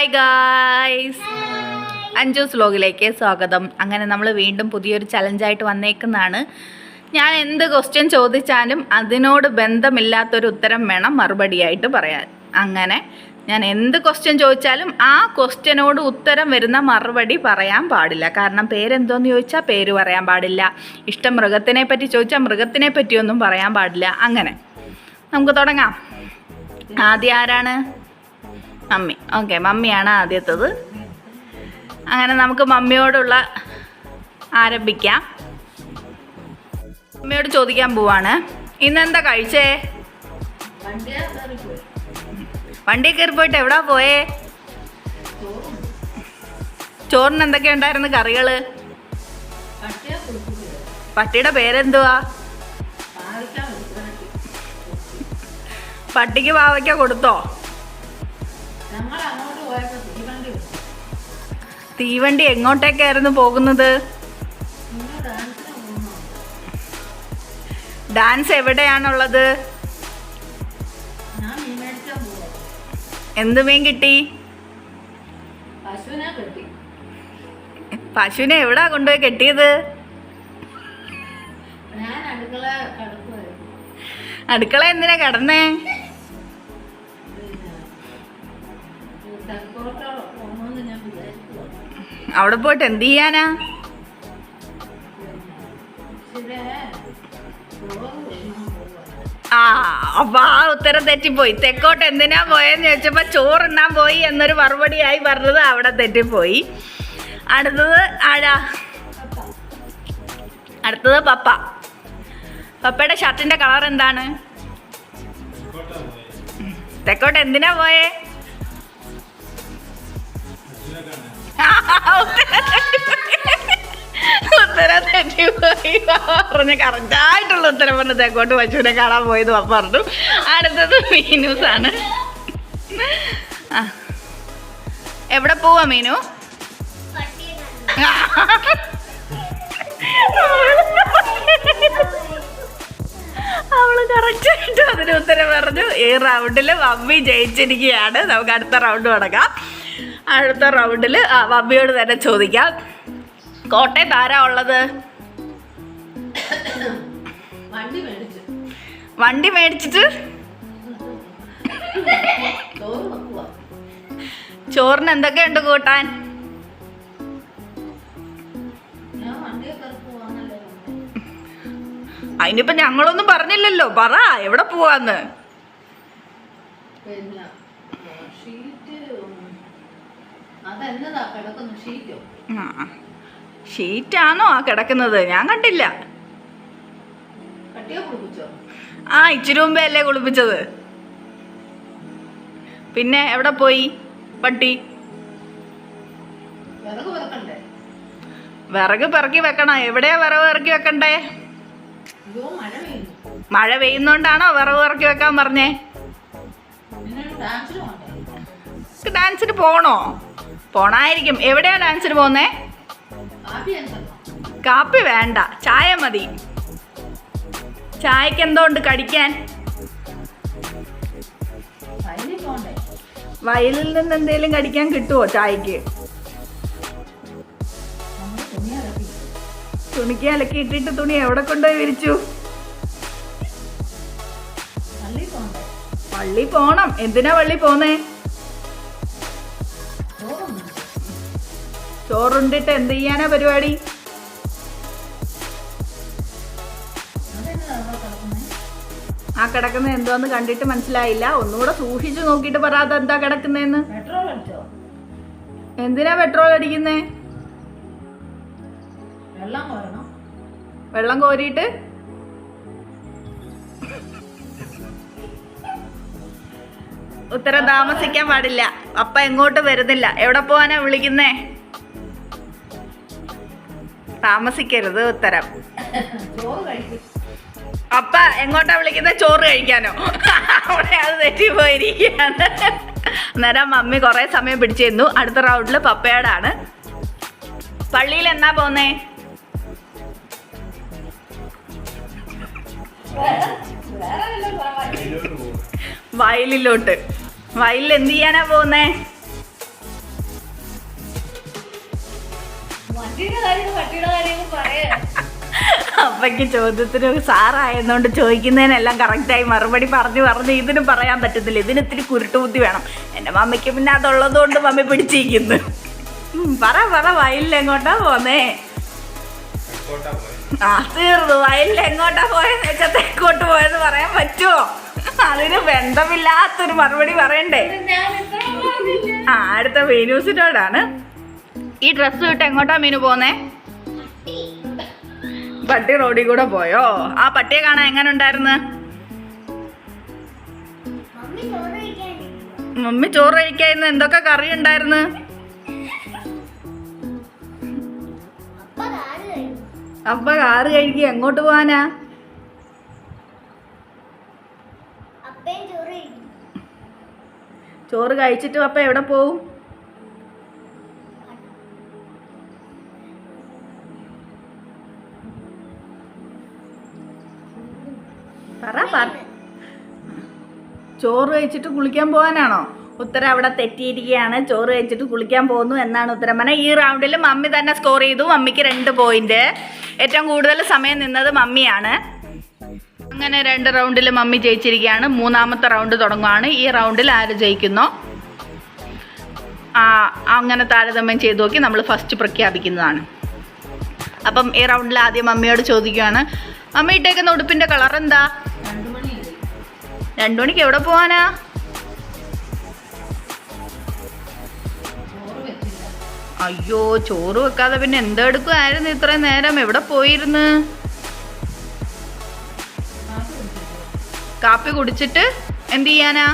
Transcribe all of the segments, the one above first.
Hi guys Anju's വ്ലോഗിലേക്ക് സ്വാഗതം. അങ്ങനെ നമ്മൾ വീണ്ടും പുതിയൊരു ചലഞ്ചായിട്ട് വന്നേക്കുന്നതാണ്. ഞാൻ എന്ത് ക്വസ്റ്റ്യൻ ചോദിച്ചാലും അതിനോട് ബന്ധമില്ലാത്തൊരു ഉത്തരം വേണം മറുപടിയായിട്ട് പറയാൻ. അങ്ങനെ ഞാൻ എന്ത് ക്വസ്റ്റ്യൻ ചോദിച്ചാലും ആ ക്വസ്റ്റ്യനോട് ഉത്തരം വരുന്ന മറുപടി പറയാൻ പാടില്ല. കാരണം പേരെന്തോന്ന് ചോദിച്ചാൽ പേര് പറയാൻ പാടില്ല. ഇഷ്ടം മൃഗത്തിനെ പറ്റി ചോദിച്ചാൽ മൃഗത്തിനെ പറ്റിയൊന്നും പറയാൻ പാടില്ല. അങ്ങനെ നമുക്ക് തുടങ്ങാം. ആദ്യം ആരാണ്? മമ്മി. ഓക്കെ മമ്മിയാണ് ആദ്യത്തത്. അങ്ങനെ നമുക്ക് മമ്മിയോടുള്ള ആരംഭിക്കാം. മമ്മിയോട് ചോദിക്കാൻ പോവാണ്. ഇന്നെന്താ കഴിച്ചേ? വണ്ടി കയറി പോയിട്ട് എവിടാ പോയേ? ചോറിന് എന്തൊക്കെ ഉണ്ടായിരുന്നു കറികൾ? പട്ടിയുടെ പേരെന്തുവാ? പട്ടിക്ക് പാവയ്ക്ക കൊടുത്തോ? തീവണ്ടി എങ്ങോട്ടേക്കായിരുന്നു പോകുന്നത്? ഡാൻസ് എവിടെയാണുള്ളത്? എന്ത് മീൻ കിട്ടി? പശുവിനെ എവിടാ കൊണ്ടുപോയി കെട്ടിയത്? അടുക്കള എന്തിനാ കിടന്നേ? അവിടെ പോയിട്ട് എന്ത് ചെയ്യാനാ? ആ അപ്പൊ ആ ഉത്തരം തെറ്റിപ്പോയി. തെക്കോട്ട് എന്തിനാ പോയെന്ന് ചോദിച്ചപ്പോ ചോറുണ്ണാൻ പോയി എന്നൊരു മറുപടിയായി പറഞ്ഞത് അവിടെ തെറ്റിപ്പോയി. അടുത്തത് ആരാ? അടുത്തത് പപ്പ. പപ്പയുടെ ഷർട്ടിന്റെ കളർ എന്താണ്? തെക്കോട്ട് എന്തിനാ പോയേ? ഉത്തരം തെറ്റിപ്പോയി. പറഞ്ഞ കറക്റ്റായിട്ടുള്ള ഉത്തരം പറഞ്ഞു. തെക്കോട്ട് പശുവിനെ കാണാൻ പോയത് പറഞ്ഞു. അടുത്തത് മീനൂസ് ആണ്. എവിടെ പോവാ മീനു? അവൾ കറക്റ്റായിട്ട് അതിന് ഉത്തരം പറഞ്ഞു. ഈ റൗണ്ടിൽ മമ്മി ജയിച്ചിരിക്കുകയാണ്. നമുക്ക് അടുത്ത റൗണ്ട് തുടങ്ങാം അടുത്ത റൗണ്ടിൽ ബബിയോട് തന്നെ ചോദിക്കാം. കോട്ടയത്ത് ആരാ ഉള്ളത്? വണ്ടി മേടിച്ചു. വണ്ടി മേടിച്ചിട്ട്? ചോറിന് എന്തൊക്കെയുണ്ട് കൂട്ടാൻ. അതിനിപ്പോ ഞങ്ങളൊന്നും പറഞ്ഞില്ലല്ലോ. പറ എവിടെ പോവാന്ന് പിന്നെ ആ, ഷീറ്റ് ഉം, അതെന്നതാ കിടക്കുന്നു? ഷീറ്റോ? ആ ഷീറ്റാണോ ആ കിടക്കുന്നത്? ഞാൻ കണ്ടില്ല. ആ ഇച്ചിരി മുമ്പേ അല്ലേ കുളിപ്പിച്ചത്. പിന്നെ എവിടെ പോയി? പട്ടി. വിറക് പിറക്കി വെക്കണ? എവിടെയാ വിറക് ഇറക്കി വെക്കണ്ടേ? മഴ പെയ്യുന്നു. മഴ പെയ്യുന്നോണ്ടാണോ വിറക് ഇറക്കി വെക്കാൻ പറഞ്ഞേ? ഡാൻസിന് പോണോ പോണായിരിക്കും. എവിടെയാ ഡാൻസിന് പോന്നേ കാപ്പി വേണ്ട. ചായ മതി. ചായക്ക് എന്തോ ഉണ്ട് കടിക്കാൻ? വയലിൽ നിന്ന് എന്തെങ്കിലും കടിക്കാൻ കിട്ടുമോ ചായക്ക്? തുണിക്ക് അലക്കി ഇട്ടിട്ട് തുണി എവിടെ കൊണ്ടുപോയി വിരിച്ചു? പള്ളി പോണം. എന്തിനാ വള്ളി പോന്നേ? ചോറുണ്ട് ചോറുണ്ടിട്ട് എന്ത് ചെയ്യാനാ പരിപാടി? കിടക്കുന്നേ ആ കിടക്കുന്നത് എന്തോന്ന് കണ്ടിട്ട് മനസ്സിലായില്ല. ഒന്നുകൂടെ സൂക്ഷിച്ചു നോക്കിയിട്ട് പറ എന്താ കിടക്കുന്നേന്ന്. എന്തിനാ പെട്രോൾ അടിക്കുന്നേ? വെള്ളം വെള്ളം കോരിയിട്ട്? ഉത്തരം താമസിക്കാൻ പാടില്ല. അപ്പ എങ്ങോട്ട് വരുന്നില്ല. എവിടെ പോവാനാ വിളിക്കുന്നേ? താമസിക്കരുത് ഉത്തരം. അപ്പ എങ്ങോട്ടാ വിളിക്കുന്നത് ചോറ് കഴിക്കാനോ? അവിടെ അത് തെറ്റിപ്പോയിരിക്കുകയാണ്. അന്നേരം മമ്മി കുറേ സമയം പിടിച്ചിരുന്നു. അടുത്ത റൗണ്ടിൽ പപ്പയോടാണ്. പള്ളിയിൽ എന്നാ പോന്നേ? വേറെ. വയലിലോട്ട്. വയലിൽ എന്ത് ചെയ്യാനാ പോകുന്നേ? അപ്പക്ക് ചോദ്യത്തിന് സാറായതുകൊണ്ട് ചോദിക്കുന്നതിനെല്ലാം കറക്റ്റായി മറുപടി പറഞ്ഞു പറഞ്ഞ് ഇതിന് പറയാൻ പറ്റത്തില്ല. ഇതിന് ഇത്തിരി കുരുട്ടുബുദ്ധി വേണം. എന്റെ മമ്മിക്ക് പിന്നെ അതുള്ളത് കൊണ്ട് മമ്മി പിടിച്ചിരിക്കുന്നു. പറ പറ വയലിലെങ്ങോട്ടാ പോന്നേ? ആ തീർന്നു. വയലിലെങ്ങോട്ടാ പോയെന്ന് വെച്ചാൽ തെക്കോട്ട് പോയെന്ന് പറയാൻ പറ്റുമോ അതിന് ബന്ധമില്ലാത്തൊരു മറുപടി പറയണ്ടേ? ആ അടുത്ത മീനൂസിനോടാണ് ഈ ഡ്രസ്സ് ഇട്ട് എങ്ങോട്ടാ മീനു പോന്നേ? പട്ടി റോഡിൽ കൂടെ പോയോ? ആ പട്ടിയെ കാണാൻ എങ്ങനെ ഉണ്ടായിരുന്നു? മമ്മി ചോറ് കഴിക്കായിരുന്നു എന്തൊക്കെ കറി ഉണ്ടായിരുന്നു? അപ്പൊ കാറ് കഴിക്കുക എങ്ങോട്ട് പോവാനാ? ചോറ് കഴിച്ചിട്ട് അപ്പ എവിടെ പോവും? പറ പറ. ചോറ് കഴിച്ചിട്ട് കുളിക്കാൻ പോകാനാണോ? ഉത്തരം അവിടെ തെറ്റിയിരിക്കുകയാണ്. ചോറ് കഴിച്ചിട്ട് കുളിക്കാൻ പോകുന്നു എന്നാണ് ഉത്തരം. പറഞ്ഞത് ഈ റൗണ്ടിൽ മമ്മി തന്നെ സ്കോർ ചെയ്തു. മമ്മിക്ക് രണ്ട് പോയിന്റ് ഏറ്റവും കൂടുതൽ സമയം നിന്നത് മമ്മിയാണ്. അങ്ങനെ രണ്ട് റൗണ്ടിൽ മമ്മി ജയിച്ചിരിക്കുകയാണ്. മൂന്നാമത്തെ റൗണ്ട് തുടങ്ങുകയാണ് ഈ റൗണ്ടിൽ ആര് ജയിക്കുന്നോ? അങ്ങനെ താരതമ്യം ചെയ്ത് നോക്കി നമ്മൾ ഫസ്റ്റ് പ്രഖ്യാപിക്കുന്നതാണ്. അപ്പം ഈ റൗണ്ടിൽ ആദ്യം മമ്മിയോട് ചോദിക്കുകയാണ് മമ്മി ഇട്ടേക്കുന്ന ഉടുപ്പിന്റെ കളർ എന്താ? രണ്ടു മണിക്ക് എവിടെ പോവാനാ? അയ്യോ ചോറ് വെക്കാതെ പിന്നെ എന്തെടുക്കുമായിരുന്നു ഇത്രയും നേരം? എവിടെ പോയിരുന്നു? കാപ്പി കുടിച്ചിട്ട് എന്ത് ചെയ്യാനാ?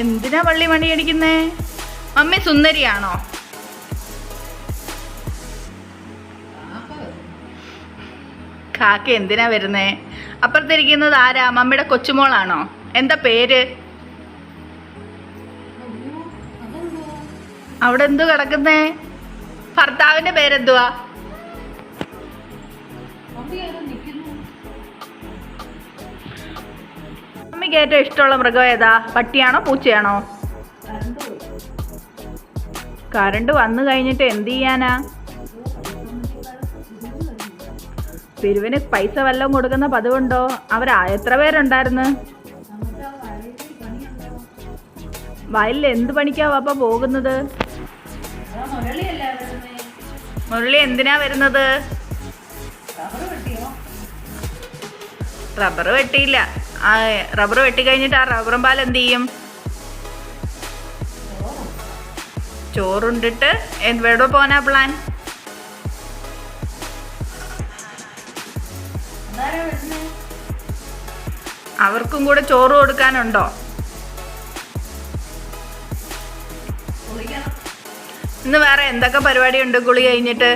എന്തിനാ പള്ളി മണി അടിക്കുന്നേ? മമ്മി സുന്ദരിയാണോ? കാക്ക എന്തിനാ വരുന്നേ? അപ്പുറത്തിരിക്കുന്നത് ആരാ? മമ്മിയുടെ കൊച്ചുമോളാണോ? എന്താ പേര്? അവിടെ എന്തു കിടക്കുന്നേ? ഭർത്താവിന്റെ പേരെന്തുവാ? അമ്മയ്ക്ക് ഏറ്റവും ഇഷ്ടമുള്ള മൃഗം ഏതാ? പട്ടിയാണോ പൂച്ചയാണോ? കറണ്ട് വന്നു കഴിഞ്ഞിട്ട് എന്ത് ചെയ്യാനാ? പിരിവിന് പൈസ വല്ലതും കൊടുക്കുന്ന പതിവുണ്ടോ? അവരാ എത്ര പേരുണ്ടായിരുന്നു? വയലിൽ എന്ത് പണിക്കാ വാപ്പ പോകുന്നത്? മുരളി എന്തിനാ വരുന്നത്? റബ്ബർ വെട്ടിയോ റബ്ബർ വെട്ടിയില്ല. ആ റബ്ബർ വെട്ടി കഴിഞ്ഞിട്ട് ആ റബ്ബറും പാൽ എന്ത് ചെയ്യും? ചോറും ചോറുണ്ടിട്ട് എവിടെ പോനാ പ്ലാൻ അവർക്കും കൂടെ ചോറ് കൊടുക്കാനുണ്ടോ? ഇന്ന് വേറെ എന്തൊക്കെ പരിപാടി ഉണ്ട് കുളി കഴിഞ്ഞിട്ട്?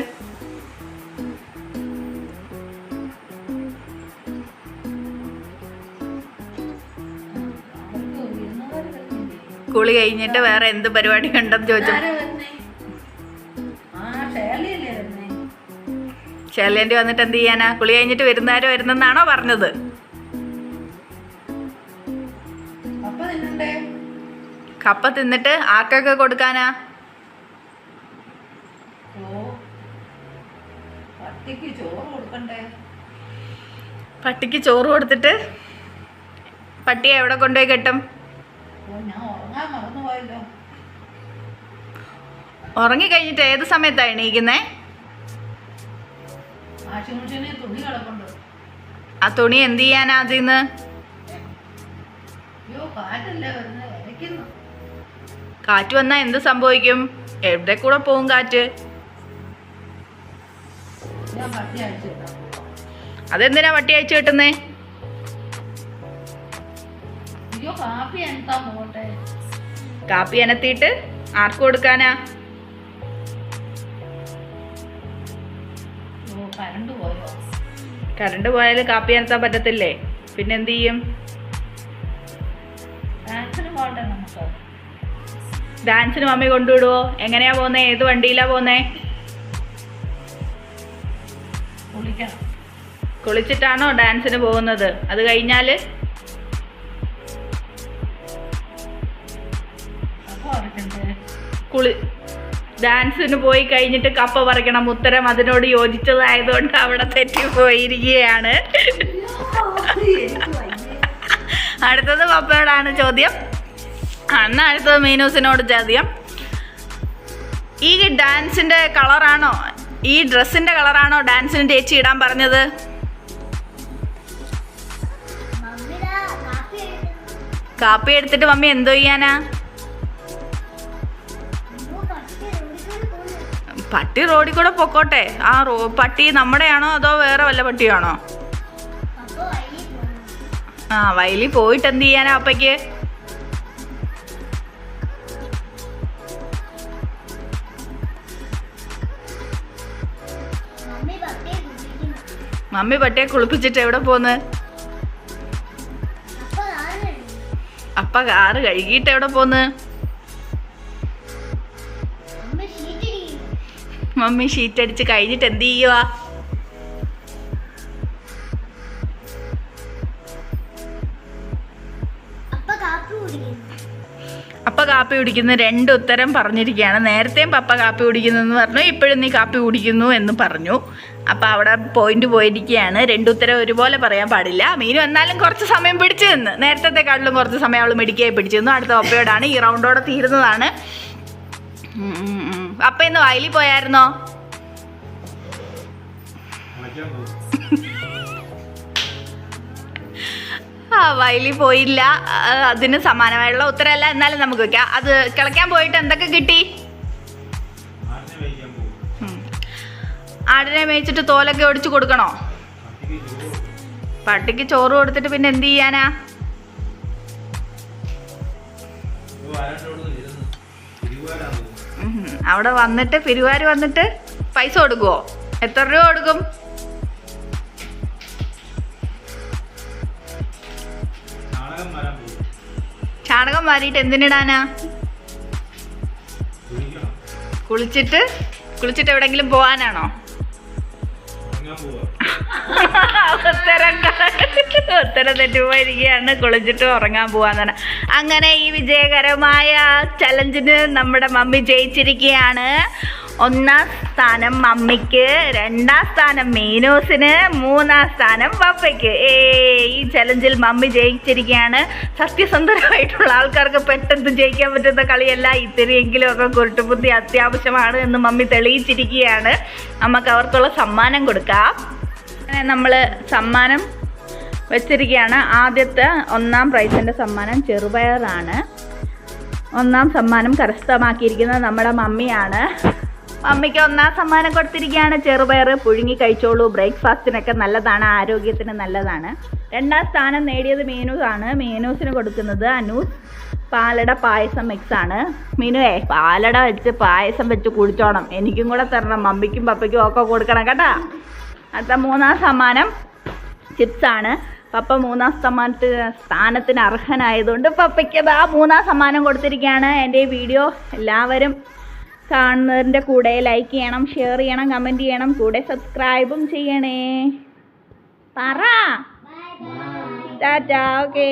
കുളി കഴിഞ്ഞിട്ട് വേറെ എന്ത് പരിപാടി ഉണ്ടെന്ന് ചോദിച്ചു ചെല്ലേണ്ടി വന്നിട്ട് എന്ത് ചെയ്യാനാ? കുളി കഴിഞ്ഞിട്ട് വരുന്നാരോ വരുന്നെന്നാണോ പറഞ്ഞത്? കപ്പ തിന്നിട്ട് ആർക്കൊക്കെ കൊടുക്കാനാ ഓ പട്ടിക്ക് ചോറ് കൊടുക്കണ്ടേ പട്ടിക്ക് ചോറ് കൊടുത്തിട്ട് പട്ടിയെ എവിടെ കൊണ്ടുപോയി കെട്ടും? ഉറങ്ങി കഴിഞ്ഞിട്ട് ഏത് സമയത്താണ് എണീക്കുന്നേ? ആ തുണി എന്ത് ചെയ്യാനാ അതിന്ന്? കാറ്റ് വന്നാ എന്ത് സംഭവിക്കും? എവിടെ കൂടെ പോവും കാറ്റ്? ഞാൻ പട്ടി അതെന്തിനാ വട്ടി അയച്ചു കിട്ടുന്നേ? കാപ്പി അനത്തിയിട്ട് ആർക്ക് കൊടുക്കാനാ? കറണ്ട് പോയാൽ കാപ്പി അനത്താൻ പറ്റത്തില്ലേ? പിന്നെ എന്ത് ചെയ്യും ഡാൻസിന് മമ്മി കൊണ്ടുവിടുവോ? എങ്ങനെയാ പോന്നേ ഏത് വണ്ടിയിലാ പോന്നേ കുളിക്കണം. കുളിച്ചിട്ടാണോ ഡാൻസിന് പോകുന്നത്? അത് പറിക്കണ്ടേ കുളി ഡാൻസിന് പോയി കഴിഞ്ഞിട്ട് കപ്പ പറിക്കണം. ഉത്തരം അതിനോട് യോജിച്ചതായതുകൊണ്ട് അവിടെ തെറ്റിപ്പോയിരിക്കുകയാണ്. അടുത്തത് പപ്പയോടാണ് ചോദ്യം. അന്ന് അടുത്തത് മീനൂസിനോട് ചോദ്യം. ഈ ഡാൻസിന്റെ കളറാണോ? ഈ ഡ്രസ്സിന്റെ കളറാണോ ഡാൻസിന് ചേച്ചി ഇടാൻ പറഞ്ഞത്? കാപ്പി എടുത്തിട്ട് മമ്മി എന്തോ ചെയ്യാനാ? പട്ടി റോഡിൽ കൂടെ പൊക്കോട്ടെ. ആ റോ പട്ടി നമ്മുടെയാണോ അതോ വേറെ വല്ല പട്ടിയാണോ? ആ വയലിൽ പോയിട്ട് എന്ത് ചെയ്യാനാ അപ്പയ്ക്ക്? മമ്മി പട്ടിയെ കുളിപ്പിച്ചിട്ട് എവിടെ പോന്ന്? അപ്പ കാറ് കഴുകിയിട്ട് എവിടെ പോന്ന്? മമ്മി ഷീറ്റ് അടിച്ച് കഴിഞ്ഞിട്ട് എന്ത് ചെയ്യുവാ? അപ്പ കാപ്പി കുടിക്കുന്നു രണ്ട് ഉത്തരം പറഞ്ഞിരിക്കുകയാണ്. നേരത്തെയും പപ്പ കാപ്പി കുടിക്കുന്നു എന്ന് പറഞ്ഞു ഇപ്പോഴും നീ കാപ്പി കുടിക്കുന്നു എന്ന് പറഞ്ഞു. അപ്പം അവിടെ പോയിന്റ് പോയിരിക്കുകയാണ്. രണ്ട് ഉത്തരം ഒരുപോലെ പറയാൻ പാടില്ല. മീൻ വന്നാലും കുറച്ച് സമയം പിടിച്ചു നിന്ന്. നേരത്തെക്കാട്ടിലും കുറച്ച് സമയം അവൾ മിടിക്കായി പിടിച്ചു നിന്നു. അടുത്ത ഒപ്പയോടാണ് ഈ റൗണ്ടോടെ തീരുന്നതാണ്. അപ്പ ഇന്ന് വയലിൽ പോയായിരുന്നോ? ആ വയലിൽ പോയില്ല. അതിന് സമാനമായുള്ള ഉത്തരമല്ല. എന്നാലും നമുക്ക് വെക്കാം. അത് കിളയ്ക്കാൻ പോയിട്ട് എന്തൊക്കെ കിട്ടി? ആടിനെ മേയിച്ചിട്ട് തോലൊക്കെ ഒടിച്ചു കൊടുക്കണോ? പട്ടിക്ക് ചോറ് കൊടുത്തിട്ട് പിന്നെ എന്ത് ചെയ്യാനാ. അവിടെ വന്നിട്ട് പിരിവാര് വന്നിട്ട് പൈസ കൊടുക്കുവോ? എത്ര രൂപ കൊടുക്കും? ചാണകം മാറിയിട്ട് എന്തിനിടാനാ? കുളിച്ചിട്ട് കുളിച്ചിട്ട് എവിടെങ്കിലും പോവാനാണോ? ഉത്തരം തെറ്റുപോയിരിക്കുകയാണ് കുളിച്ചിട്ട് ഉറങ്ങാൻ പോവാന്ന് പറഞ്ഞാൽ അങ്ങനെ ഈ വിജയകരമായ ചലഞ്ചിന് നമ്മുടെ മമ്മി ജയിച്ചിരിക്കുകയാണ്. ഒന്നാം സ്ഥാനം മമ്മിക്ക് രണ്ടാം സ്ഥാനം മീനൂസിന് മൂന്നാം സ്ഥാനം പപ്പയ്ക്ക് ഏ ഈ ചലഞ്ചിൽ മമ്മി ജയിച്ചിരിക്കുകയാണ്. സത്യസന്ധരമായിട്ടുള്ള ആൾക്കാർക്ക് പെട്ടെന്ന് ജയിക്കാൻ പറ്റുന്ന കളിയല്ല. ഇത്തിരിയെങ്കിലും ഒക്കെ കുരുട്ടുബുദ്ധി അത്യാവശ്യമാണ് എന്ന് മമ്മി തെളിയിച്ചിരിക്കുകയാണ്. നമുക്ക് അവർക്കുള്ള സമ്മാനം കൊടുക്കാം. അങ്ങനെ നമ്മൾ സമ്മാനം വെച്ചിരിക്കുകയാണ്. ആദ്യത്തെ ഒന്നാം പ്രൈസിന്റെ സമ്മാനം ചെറുപയറാണ്. ഒന്നാം സമ്മാനം കരസ്ഥമാക്കിയിരിക്കുന്നത് നമ്മുടെ മമ്മിയാണ്. മമ്മിക്ക് ഒന്നാം സമ്മാനം കൊടുത്തിരിക്കുകയാണ്. ചെറുപയർ പുഴുങ്ങി കഴിച്ചോളൂ. ബ്രേക്ക്ഫാസ്റ്റിനൊക്കെ നല്ലതാണ്. ആരോഗ്യത്തിന് നല്ലതാണ്. രണ്ടാം സ്ഥാനം നേടിയത് ആണ്. മീനൂസിന് കൊടുക്കുന്നത് അനൂസ്. പാലട പായസം മിക്സ് ആണ്. മീനുവേ പാലട വെച്ച് പായസം വെച്ച് കുടിച്ചോണം. എനിക്കും കൂടെ തരണം. മമ്മിക്കും പപ്പയ്ക്കും ഒക്കെ കൊടുക്കണം കേട്ടാ. അടുത്ത മൂന്നാം സമ്മാനം ആണ്. പപ്പ മൂന്നാം സമ്മാനത്തിന് സ്ഥാനത്തിന് അർഹനായതുകൊണ്ട് പപ്പയ്ക്ക് ആ മൂന്നാം സമ്മാനം കൊടുത്തിരിക്കുകയാണ്. എന്റെ വീഡിയോ എല്ലാവരും കാണുന്നതിന്റെ കൂടെ ലൈക്ക് ചെയ്യണം ഷെയർ ചെയ്യണം കമന്റ് ചെയ്യണം കൂടെ സബ്സ്ക്രൈബും ചെയ്യണേ. പറ. ടാറ്റാ ഓക്കേ